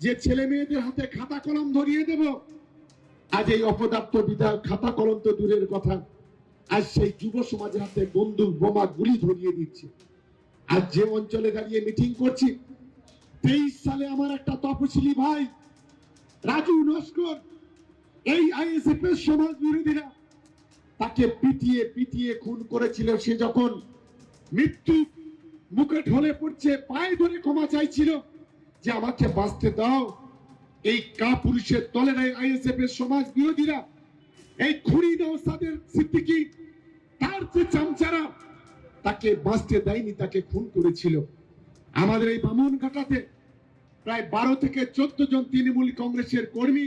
যে ছেলে মেয়েদের হাতে খাতা কলম ধরিয়ে দেব, আজ এই অপদার্থ বিধায়ক খাতা কলম তো দূরের কথা, আজ সেই যুব সমাজের হাতে বন্দুক, বোমা, গুলি ধরিয়ে দিচ্ছে। আজ যে অঞ্চলে দাঁড়িয়ে মিটিং করছি, তেইশ সালে আমার একটা তপশিলি ভাই, রাজু নস্কর, এই আইএসএফ এর সমাজ বিরোধীরা, তাকে পিটিয়ে পিটিয়ে খুন করেছিল সে যখন মৃত্যু মুখে ঢলে পড়ছে, পায়ে ধরে ক্ষমা চাইছিল। যে আমাকে বাঁচতে দাও, এই কা পুলিশের দলের আইএসএফ এর সমাজ বিরোধীরা। এই খুনি নওসাদের সিদ্দিকি, তার যে চামচারা, তাকে বাঁচতে দেয়নি, তাকে খুন করেছিল। আমাদের এই বামন ঘাটাতে প্রায় বারো থেকে চোদ্দ জন তৃণমূল কংগ্রেসের কর্মী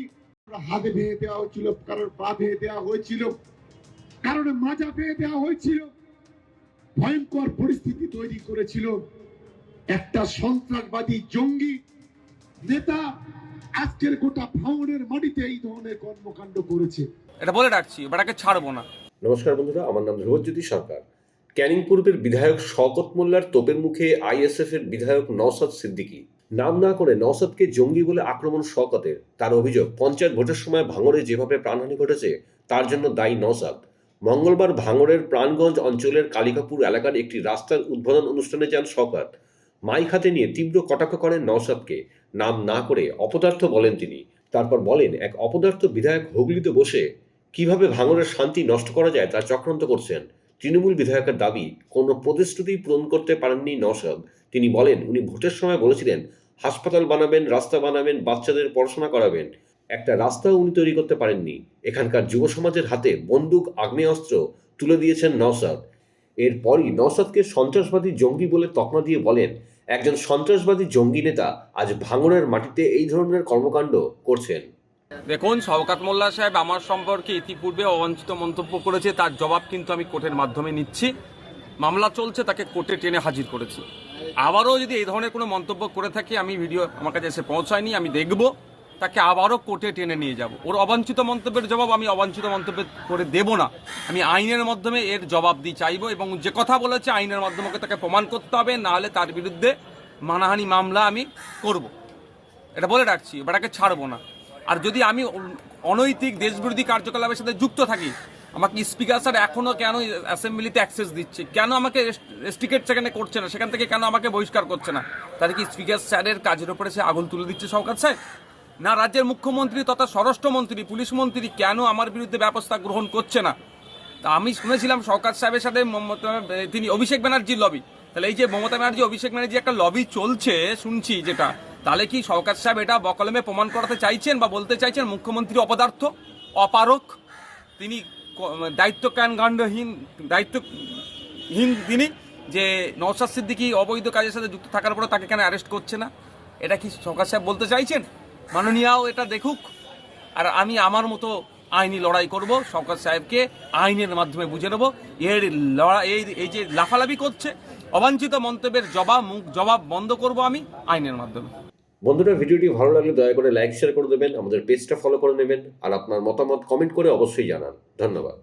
হাতে ভেঙে দেওয়া হয়েছিল, কারোর পা ভেঙে দেওয়া হয়েছিল কারণ মাজা ভেঙে দেওয়া হয়েছিল, ভয়ঙ্কর পরিস্থিতি তৈরি করেছিল। একটা সন্ত্রাসবাদী জঙ্গি নেতা আজকের গোটা ভাঙনের মাটিতে এই ধরনের কর্মকাণ্ড করেছে। এটা বলে রাখছি বেটাকে ছাড়বো না। নমস্কার বন্ধুরা আমার নাম ধ্রুবজ্যোতি সরকার। ক্যানিং পূর্বের বিধায়ক শওকত মোল্লার তোপের মুখে আইএসএফ এর বিধায়ক নওসাদ সিদ্দিকী। নাম না করে নওসাদকে জঙ্গি বলে আক্রমণ শওকতের। তার অভিযোগ পঞ্চায়েত ভোটের সময় ভাঙড়ে যেভাবে প্রাণহানি ঘটেছে তার জন্য দায়ী নওসাদ মঙ্গলবার ভাঙড়ের প্রাণগঞ্জ অঞ্চলের কালিকাপুর এলাকার একটি রাস্তার উদ্বোধন অনুষ্ঠানে যান শওকত। মাইক হাতে নিয়ে তীব্র কটাক্ষ করেন নওসাদকে নাম না করে অপদার্থ বলেন তিনি। তারপর বলেন, এক অপদার্থ বিধায়ক হুগলিতে বসে কীভাবে ভাঙনের শান্তি নষ্ট করা যায় তা চক্রান্ত করছেন। তৃণমূল বিধায়কের দাবি, কোনো প্রতিশ্রুতি পূরণ করতে পারেননি নওশাদ। তিনি বলেন, উনি ভোটের সময় বলেছিলেন, হাসপাতাল বানাবেন, রাস্তা বানাবেন, বাচ্চাদের পড়াশোনা করাবেন। একটা রাস্তাও উনি তৈরি করতে পারেননি। এখানকার যুব সমাজের হাতে বন্দুক, আগ্নেয়াস্ত্র তুলে দিয়েছেন নওশাদ। এরপরই নওশাদকে সন্ত্রাসবাদী জঙ্গি বলে তকমা দিয়ে বলেন, একজন সন্ত্রাসবাদী জঙ্গি নেতা আজ ভাঙনের মাটিতে এই ধরনের কর্মকাণ্ড করছেন। দেখুন, শওকাত মোল্লা সাহেব আমার সম্পর্কে ইতিপূর্বে অবাঞ্ছিত মন্তব্য করেছে, তার জবাব কিন্তু আমি কোর্টের মাধ্যমে নিচ্ছি। মামলা চলছে, তাকে কোর্টে টেনে হাজির করেছি। আবারও যদি এই ধরনের কোনো মন্তব্য করে থাকে, আমি ভিডিও আমার কাছে এসে পৌঁছায়নি, আমি দেখব। তাকে আবারও কোর্টে টেনে নিয়ে যাব। ওর অবাঞ্ছিত মন্তব্যের জবাব আমি অবাঞ্ছিত মন্তব্য করে দেব না। আমি আইনের মাধ্যমে এর জবাব দিয়ে চাইব এবং যে কথা বলেছে আইনের মাধ্যমে তাকে প্রমাণ করতে হবে, না হলে তার বিরুদ্ধে মানাহানি মামলা আমি করব। এটা বলে রাখছি বেটাকে ছাড়বো না। আর যদি আমি অনৈতিক দেশবিরোধী কার্যকলাপের সাথে যুক্ত থাকি, আমাকে স্পিকার স্যার এখনও কেন অ্যাসেম্বলিতে অ্যাক্সেস দিচ্ছে? কেন আমাকে রেস্টিকেট সেখানে করছে না? সেখান থেকে কেন আমাকে বহিষ্কার করছে না? তাহলে কি স্পিকার স্যারের কাজের উপরে সে আগুন তুলে দিচ্ছে সরকার স্যার? না রাজ্যের মুখ্যমন্ত্রী তথা স্বরাষ্ট্রমন্ত্রী, পুলিশ মন্ত্রী কেন আমার বিরুদ্ধে ব্যবস্থা গ্রহণ করছে না? তা আমি শুনেছিলাম সরকার সাহেবের সাথে তিনি অভিষেক ব্যানার্জির লবি তাহলে এই যে মমতা ব্যানার্জি, অভিষেক ব্যানার্জি একটা লবি চলছে, শুনছি যেটা, তাহলে কি সরকার সাহেব এটা বকলমে প্রমাণ করাতে চাইছেন বা বলতে চাইছেন মুখ্যমন্ত্রী অপদার্থ, অপারক? তিনি দায়িত্ব কাণ্ডহীন দায়িত্বহীন তিনি, যে নওশাদ সিদ্দিকি অবৈধ কাজের সাথে যুক্ত থাকার পরে তাকে কেন অ্যারেস্ট করছে না? এটা কি সরকার সাহেব বলতে চাইছেন? মাননীয়াও এটা দেখুক। আর আমি আমার মতো আইনি লড়াই করব, শওকত সাহেবকে আইনের মাধ্যমে বুঝে নেব। এর লড়াই এই যে লাফালাফি করছে, অবাঞ্ছিত মন্তব্যের জবাব, মুখ, জবাব বন্ধ করব আমি আইনের মাধ্যমে। বন্ধুরা, ভিডিওটি ভালো লাগলে দয়া করে লাইক শেয়ার করে দেবেন, আমাদের পেজটা ফলো করে নেবেন, আর আপনার মতামত কমেন্ট করে অবশ্যই জানান। ধন্যবাদ।